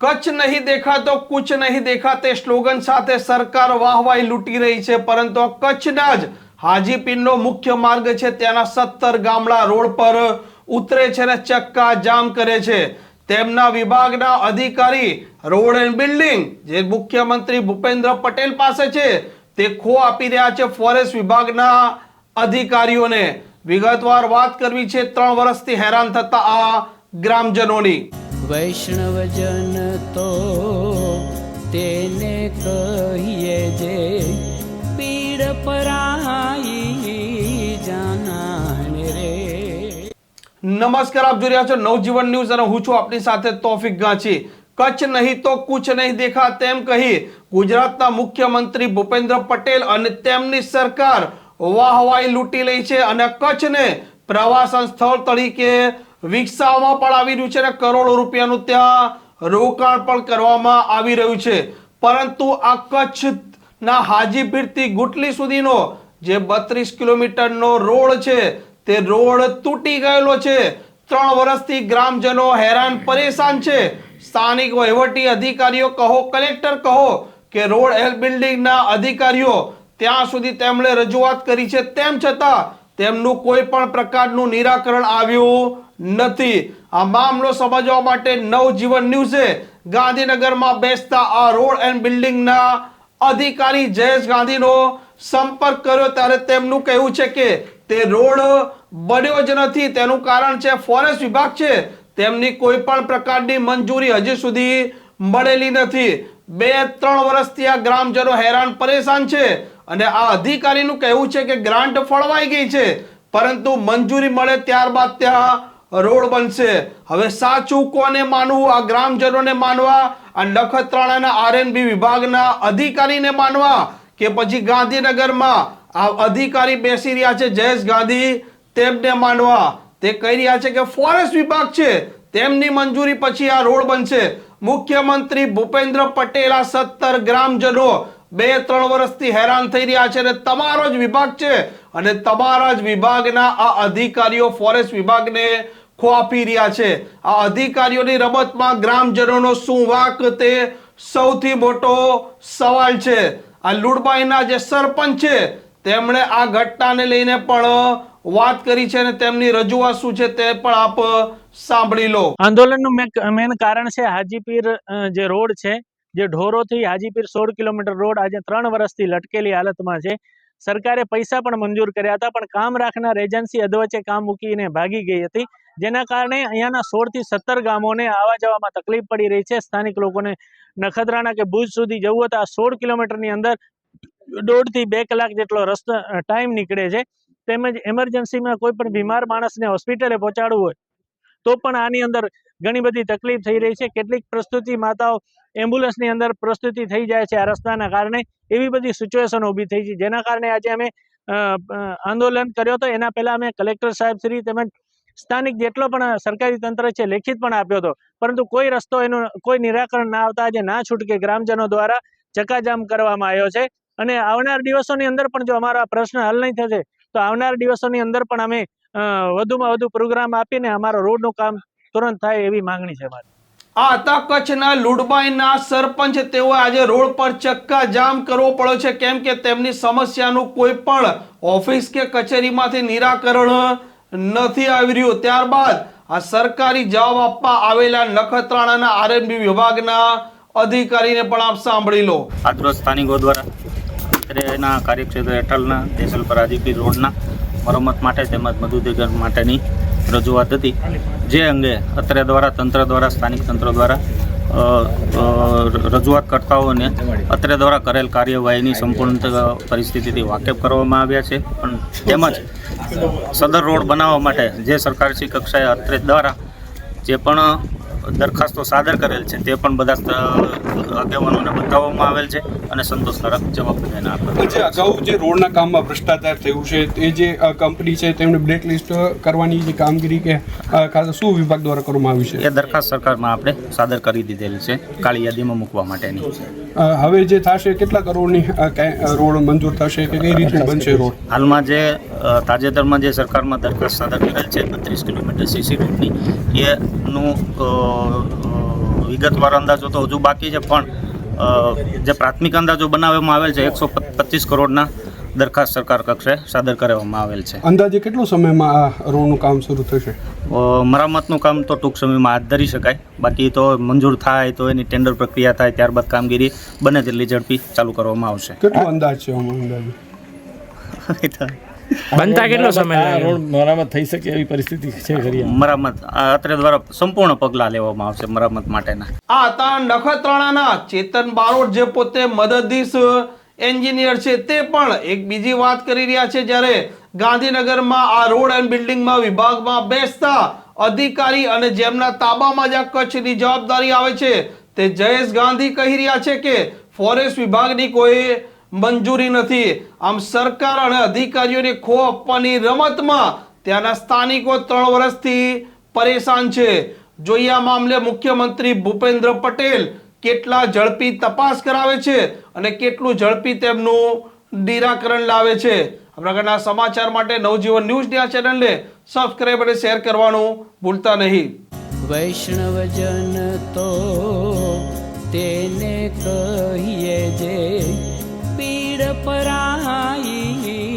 કચ્છ નહીં દેખા તો કુછ નહીં દેખા તે સ્લોગન સાથે સરકાર વાહવાહી લૂંટી રહી છે. પરંતુ કચ્છના જ હાજીપીરનો મુખ્ય માર્ગ છે. ત્યાંના સત્તર ગામડા રોડ પર ઉતરે છે અને ચક્કા જામ કરે છે. તેમના વિભાગના અધિકારી રોડ એન્ડ બિલ્ડિંગ જે મુખ્યમંત્રી ભૂપેન્દ્ર પટેલ પાસે છે તે ખો આપી રહ્યા છે ફોરેસ્ટ વિભાગના અધિકારીઓને. વિગતવાર વાત કરવી છે, ત્રણ વર્ષથી હેરાન થતા આ ગ્રામજનોની. વૈષ્ણવજન તો તેને કહીએ જે પીડ પરાઈ જાનાને રે. નમસ્કાર, આપ જોઈ રહ્યા છો નવજીવન ન્યૂઝ અને હું છું આપની સાથે તોફિક ગાંચી. કચ્છ નહીં તો કુછ નહીં દેખા તેમ કહી ગુજરાતના મુખ્યમંત્રી ભૂપેન્દ્ર પટેલ અને તેમની સરકાર વાહવાઈ લૂંટી લઈ છે અને કચ્છને પ્રવાસન સ્થળ તરીકે વિકસાવવામાં પણ આવી રહ્યું છે અને કરોડો રૂપિયાનું ત્યાં રોકાણ પણ કરવામાં આવી રહ્યું છે. પરંતુ આ કચ્છના હાજીપીરથી ગુટલી સુધીનો જે બત્રીસ કિલોમીટરનો રોડ છે, તે રોડ તૂટી ગયેલો છે. ત્રણ વર્ષથી ગ્રામજનો હેરાન પરેશાન છે. સ્થાનિક વહીવટી અધિકારીઓ, કહો, કલેક્ટર કહો કે રોડ હેલ્થ બિલ્ડિંગના અધિકારીઓ, ત્યાં સુધી તેમણે રજૂઆત કરી છે. તેમ છતાં તેમનું કોઈ પણ પ્રકારનું નિરાકરણ આવ્યું નથી. આ મામલો સમજવા માટે નવજીવન ન્યૂઝે ગાંધીનગરમાં બેસતા આ રોડ એન્ડ બિલ્ડિંગના અધિકારી જયેશ ગાંધીનો સંપર્ક કર્યો. ત્યારે તેમનું કહેવું છે કે તે રોડ બન્યો જ નથી. તેનું કારણ છે ફોરેસ્ટ વિભાગ છે. તેમની કોઈ પણ પ્રકારની મંજૂરી હજી સુધી મળેલી નથી. બે, ત્રણ વર્ષથી આ ગ્રામજનો હેરાન પરેશાન છે. અને આ અધિકારીનું કહેવું છે કે ગ્રાન્ટ ફળવાઈ ગઈ છે, પરંતુ મંજૂરી મળે ત્યારબાદ ત્યાં રોડ બનશે. હવે સાચું કોને માનવું, આ ગ્રામજનોને માનવા, આ નખત્રાણાના આરએનબી વિભાગના અધિકારીને માનવા કે પછી ગાંધીનગરમાં આ અધિકારી બેસી રહ્યા છે જયેશ ગાંધી, તેમને માનવા. તે કહી રહ્યા છે કે ફોરેસ્ટ વિભાગ છે, તેમની મંજૂરી પછી આ રોડ બનશે. મુખ્યમંત્રી ભૂપેન્દ્ર પટેલ આ સત્તર ગ્રામજનો બે ત્રણ વર્ષથી હેરાન થઈ રહ્યા છે અને તમારો જ વિભાગ છે અને તમારા જ વિભાગના આ અધિકારીઓ ફોરેસ્ટ વિભાગને ખોપી રહ્યા છે. આ અધિકારીઓની રમતમાં ગ્રામજનોનો શું વાક તે સૌથી મોટો સવાલ છે. આ લુડબાઈના જે સરપંચ છે, તેમણે આ ઘટનાને લઈને પણ વાત કરી છે અને તેમની રજૂઆત શું છે તે પણ આપ સાંભળી લો. આંદોલનનું મેન કારણ છે હાજીપીર જે રોડ છે જે ઢોરોથી હાજીપીર સોળ કિલોમીટર રોડ આજે ત્રણ વર્ષથી લટકેલી હાલતમાં છે. સરકારે પૈસા પણ મંજૂર કર્યા હતા, પણ કામ રાખનાર એજન્સી અધવચ્ચે કામ મૂકીને ભાગી ગઈ હતી. જેના કારણે અહીંયાના સોળથી સત્તર ગામોને આવવા જવામાં તકલીફ પડી રહી છે. સ્થાનિક લોકોને નખત્રાણા કે ભુજ સુધી જવું આ સોળ કિલોમીટરની અંદર દોઢથી બે કલાક જેટલો રસ્તો ટાઈમ નીકળે છે. તેમજ એમરજન્સીમાં કોઈ પણ બીમાર માણસને હોસ્પિટલે પહોંચાડવું હોય તો પણ આની અંદર ઘણી બધી તકલીફ થઈ રહી છે. કેટલીક પ્રસ્તુતિ માતાઓ એમ્બ્યુલન્સની અંદર પ્રસ્તુતિ થઈ જાય છે આ રસ્તાના કારણે. એવી બધી સિચ્યુએશન ઊભી થઈ છે. જેના કારણે આજે અમે આંદોલન કર્યો હતો. એના પહેલાં અમે કલેક્ટર સાહેબ શ્રી તેમજ સ્થાનિક જેટલો પણ સરકારી તંત્ર છે, લેખિત પણ આપ્યો હતો. પરંતુ કોઈ રસ્તો એનું, કોઈ નિરાકરણ ના આવતા આજે ના છૂટકે ગ્રામજનો દ્વારા ચકાજામ કરવામાં આવ્યો છે. અને આવનાર દિવસોની અંદર પણ જો અમારો પ્રશ્ન હલ નહીં થશે, તો આવનાર દિવસોની અંદર પણ અમે વધુમાં વધુ પ્રોગ્રામ આપીને અમારો રોડનું કામ તુરંત થાય એવી માંગણી છે મારી આ હતા કચ્છના લુડબાઈના સરપંચ તેઓ આજે રોડ પર ચક્કા જામ કરવો પડ્યો છે. કેમ કે તેમની સમસ્યાનું કોઈ પણ ઓફિસ કે કચેરીમાંથી નિરાકરણ નથી આવી રહ્યું. ત્યારબાદ આ સરકારી જવાબ આપવા આવેલા નખત્રાણાના આરએનબી વિભાગના અધિકારીને પણ આપ સાંભળી લો. આજરોજ સ્થાનિકો દ્વારા એના કાર્યક્ષેત્ર હેઠળના દેસલપર હાજીપીર રોડના મરમ્મત માટે તેમજ મધુદેગર માટેની રજૂઆત હતી. જે અંગે અત્રે દ્વારા તંત્ર દ્વારા સ્થાનિક તંત્ર દ્વારા અ, અ, રજૂઆત કરતાઓને અત્રે દ્વારા કરેલ કાર્યવાહીની સંપૂર્ણ પરિસ્થિતિથી વાકેફ કરવામાં આવ્યા છે. પણ તેમજ સદર રોડ બનાવવા માટે જે સરકારશ્રી કક્ષાએ અત્રે દ્વારા જે પણ દરખાસ્તો સાદર કરેલ છે તે પણ બધા આગેવાનોને બતાવવામાં આવેલ છે અને સંતોષકારક જવાબ બધાને આપેલ જે અગાઉ જે રોડના કામમાં ભ્રષ્ટાચાર થયું છે તે જે કંપની છે તેમને બ્લેકલિસ્ટ કરવાની જે કામગીરી કે શું વિભાગ દ્વારા કરવામાં આવી છે? એ દરખાસ્ત સરકારમાં આપણે સાદર કરી દીધેલી છે કાળી યાદીમાં મૂકવા માટેની. હવે જે થશે કેટલા કરોડની રોડ મંજૂર થશે કે કઈ રીતે બનશે રોડ? હાલમાં જે તાજેતરમાં જે સરકારમાં દરખાસ્ત સાદર કરેલ છે બત્રીસ કિલોમીટર સીસી રોડની એનું વિગતવાર અંદાજો તો હજુ બાકી છે પણ જે પ્રાથમિક અંદાજો બનાવવામાં આવેલ છે એકસો પચીસ કરોડના દરખાસ્ત સરકાર કક્ષે સાદર કરવામાં આવેલ છે. અંદાજે કેટલો સમયમાં આ રોડનું કામ શરૂ થશે? મરામતનું કામ તો ટૂંક સમયમાં હાથ ધરી શકાય. બાકી તો મંજૂર થાય તો એની ટેન્ડર પ્રક્રિયા થાય ત્યારબાદ કામગીરી બને તેટલી ઝડપી ચાલુ કરવામાં આવશે. કેટલો અંદાજ છે અંદાજે? બનતા કેટલો સમય લાગે રોડ મરામત થઈ શકે એવી પરિસ્થિતિ છે ખરી મરામત અત્રે દ્વારા સંપૂર્ણ પગલાં લેવામાં આવશે મરામત માટેના. આ હતા નખત્રાણાના ચેતન બારોટ જે પોતે મદદનીશ એન્જિનિયર છે તે પણ એક બીજી વાત કરી રહ્યા છે જ્યારે ગાંધીનગરમાં આ રોડ એન્ડ બિલ્ડિંગમાં વિભાગમાં બેસતા અધિકારી અને જેમના તાબામાં જ આ કચ્છની જવાબદારી આવે છે તે જયેશ ગાંધી કહી રહ્યા છે કે ફોરેસ્ટ વિભાગની કોઈ મંજૂરી નથી. આમ સરકાર અને અધિકારીઓને ખો આપવાની રમતમાં ત્યાંના સ્થાનિકો ત્રણ વર્ષથી પરેશાન છે. જોઈએ આ મામલે મુખ્યમંત્રી ભૂપેન્દ્ર પટેલ કેટલા ઝડપી તપાસ કરાવે છે અને કેટલું ઝડપી તેમનું નિરાકરણ લાવે છે. આ સમાચાર માટે નવજીવન ન્યૂઝની આ ચેનલને સબસ્ક્રાઈબ અને શેર કરવાનું ભૂલતા નહીં. વૈષ્ણવજન તો તેને કહીએ જે પીડ પરાઈ